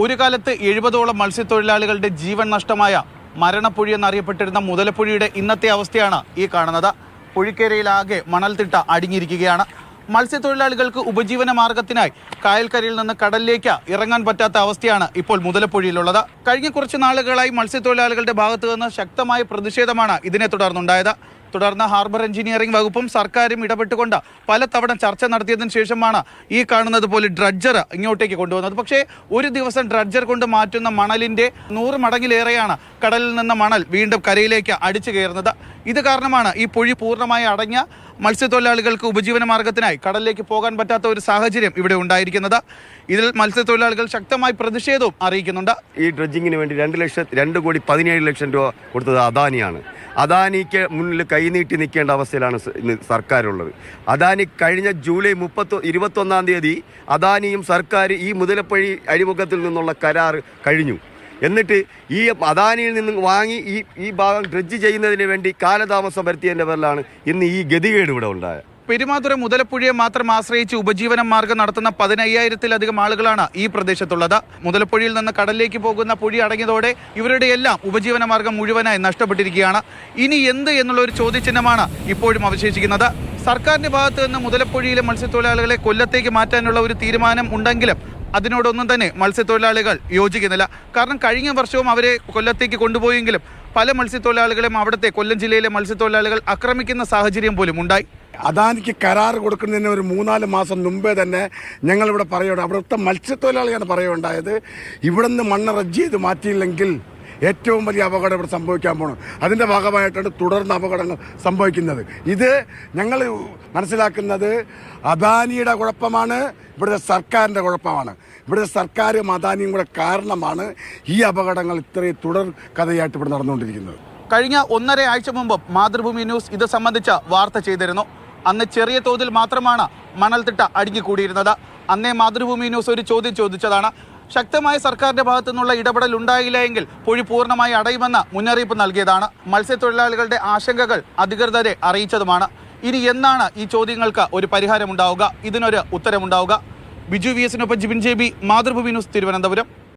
ഒരു കാലത്ത് എഴുപതോളം മത്സ്യത്തൊഴിലാളികളുടെ ജീവൻ നഷ്ടമായ മരണപ്പുഴി എന്നറിയപ്പെട്ടിരുന്ന മുതലപ്പുഴിയുടെ ഇന്നത്തെ അവസ്ഥയാണ് ഈ കാണുന്നത്. പുഴിക്കരയിലാകെ മണൽത്തിട്ട അടിഞ്ഞിരിക്കുകയാണ്. മത്സ്യത്തൊഴിലാളികൾക്ക് ഉപജീവന മാർഗത്തിനായി കായൽക്കരയിൽ നിന്ന് കടലിലേക്ക് ഇറങ്ങാൻ പറ്റാത്ത അവസ്ഥയാണ് ഇപ്പോൾ മുതലപ്പുഴയിലുള്ളത്. കഴിഞ്ഞ കുറച്ച് നാളുകളായി മത്സ്യത്തൊഴിലാളികളുടെ ഭാഗത്തു നിന്ന് ശക്തമായ പ്രതിഷേധമാണ് ഇതിനെ തുടർന്നുണ്ടായത്. തുടർന്ന് ഹാർബർ എഞ്ചിനീയറിംഗ് വകുപ്പും സർക്കാരും ഇടപെട്ടുകൊണ്ട് പലതവണ ചർച്ച നടത്തിയതിന് ശേഷമാണ് ഈ കാണുന്നത് പോലെ ഡ്രഡ്ജർ ഇങ്ങോട്ടേക്ക് കൊണ്ടുവന്നത്. പക്ഷേ ഒരു ദിവസം ഡ്രഡ്ജർ കൊണ്ട് മാറ്റുന്ന മണലിന്റെ നൂറ് മടങ്ങിലേറെയാണ് കടലിൽ നിന്ന് മണൽ വീണ്ടും കരയിലേക്ക് അടിച്ചു കയറുന്നത്. ഇത് കാരണമാണ് ഈ പുഴി പൂർണമായി അടഞ്ഞ മത്സ്യത്തൊഴിലാളികൾക്ക് ഉപജീവന മാർഗത്തിനായി കടലിലേക്ക് പോകാൻ പറ്റാത്ത ഒരു സാഹചര്യം ഇവിടെ ഉണ്ടായിരിക്കുന്നത്. ഇതിൽ മത്സ്യത്തൊഴിലാളികൾ ശക്തമായി പ്രതിഷേധവും അറിയിക്കുന്നുണ്ട്. ഈ ഡ്രഡ്ജിങ്ങിന് വേണ്ടി രണ്ട് ലക്ഷം രണ്ട് കോടി പതിനേഴ് ലക്ഷം രൂപ കൊടുത്തത് അദാനിയാണ്. അദാനിക്ക് മുന്നിൽ കൈനീട്ടി നിൽക്കേണ്ട അവസ്ഥയിലാണ് ഇന്ന് സർക്കാരുള്ളത്. അദാനി കഴിഞ്ഞ ജൂലൈ മുപ്പത്തൊ ഇരുപത്തൊന്നാം തീയതി അദാനിയും സർക്കാർ ഈ മുതലപ്പഴി അഴിമുഖത്തിൽ നിന്നുള്ള കരാർ കഴിഞ്ഞു. എന്നിട്ട് ഈ അദാനിയിൽ നിന്നും വാങ്ങി ഈ ഈ ഭാഗം ഡ്രഡ്ജ് ചെയ്യുന്നതിന് വേണ്ടി കാലതാമസം വരുത്തിയതിന്റെ പേരിലാണ് ഇന്ന് ഈ ഗതികേട് ഇവിടെ ഉണ്ടായത്. പെരുമാതുര മുതലപ്പുഴയെ മാത്രം ആശ്രയിച്ച് ഉപജീവന മാർഗം നടത്തുന്ന പതിനയ്യായിരത്തിലധികം ആളുകളാണ് ഈ പ്രദേശത്തുള്ളത്. മുതലപ്പുഴയിൽ നിന്ന് കടലിലേക്ക് പോകുന്ന പുഴി അടങ്ങിയതോടെ ഇവരുടെ എല്ലാം ഉപജീവന മാർഗം മുഴുവനായി നഷ്ടപ്പെട്ടിരിക്കുകയാണ്. ഇനി എന്ത് എന്നുള്ള ഒരു ചോദ്യചിഹ്നമാണ് ഇപ്പോഴും അവശേഷിക്കുന്നത്. സർക്കാരിന്റെ ഭാഗത്ത് നിന്ന് മുതലപ്പുഴയിലെ മത്സ്യത്തൊഴിലാളികളെ കൊല്ലത്തേക്ക് മാറ്റാനുള്ള ഒരു തീരുമാനം ഉണ്ടെങ്കിലും അതിനോടൊന്നും തന്നെ മത്സ്യത്തൊഴിലാളികൾ യോജിക്കുന്നില്ല. കാരണം കഴിഞ്ഞ വർഷവും അവരെ കൊല്ലത്തേക്ക് കൊണ്ടുപോയെങ്കിലും പല മത്സ്യത്തൊഴിലാളികളെയും അവിടുത്തെ കൊല്ലം ജില്ലയിലെ മത്സ്യത്തൊഴിലാളികൾ ആക്രമിക്കുന്ന സാഹചര്യം പോലും ഉണ്ടായി. അദാനിക്ക് കരാർ കൊടുക്കുന്നതിന് ഒരു മൂന്നാൽ മാസം മുമ്പേ തന്നെ ഞങ്ങളിവിടെ പറയുകയാണ് അവിടുത്തെ മത്സ്യത്തൊഴിലാളിയാണ് പറയുണ്ടായത് ഇവിടെ നിന്ന് മണ്ണ് റജ്ജ് ചെയ്ത് മാറ്റിയില്ലെങ്കിൽ ഏറ്റവും വലിയ അപകടം ഇവിടെ സംഭവിക്കാൻ പോകണം അതിന്റെ ഭാഗമായിട്ടാണ് തുടർന്ന് അപകടങ്ങൾ സംഭവിക്കുന്നത്. ഇത് ഞങ്ങൾ മനസ്സിലാക്കുന്നത് അദാനിയുടെ കുഴപ്പമാണ് ഇവിടുത്തെ സർക്കാരിന്റെ കുഴപ്പമാണ്. ഇവിടുത്തെ സർക്കാരും അദാനിയും കൂടെ കാരണമാണ് ഈ അപകടങ്ങൾ ഇത്രയും തുടർ കഥയായിട്ട് ഇവിടെ നടന്നുകൊണ്ടിരിക്കുന്നത്. കഴിഞ്ഞ ഒന്നര ആഴ്ച മുമ്പ് മാതൃഭൂമി ന്യൂസ് ഇത് സംബന്ധിച്ച വാർത്ത ചെയ്തിരുന്നു. അന്ന് ചെറിയ തോതിൽ മാത്രമാണ് മണൽത്തിട്ട അടുങ്ങിക്കൂടിയിരുന്നത് അന്നേ മാതൃഭൂമി ന്യൂസ് ഒരു ചോദ്യം ചോദിച്ചതാണ്. ശക്തമായ സർക്കാരിന്റെ ഭാഗത്തു നിന്നുള്ള ഇടപെടൽ ഉണ്ടായില്ല എങ്കിൽ പുഴി പൂർണമായി അടയുമെന്ന് മുന്നറിയിപ്പ് നൽകിയതാണ്. മത്സ്യത്തൊഴിലാളികളുടെ ആശങ്കകൾ അധികൃതരെ അറിയിച്ചതുമാണ്. ഇനി എന്നാണ് ഈ ചോദ്യങ്ങൾക്ക് ഒരു പരിഹാരമുണ്ടാവുക? ഇതിനൊരു ഉത്തരമുണ്ടാവുക. Biju V എസിനൊപ്പം Jibin J B Mathrubhumi news Thiruvananthapuram.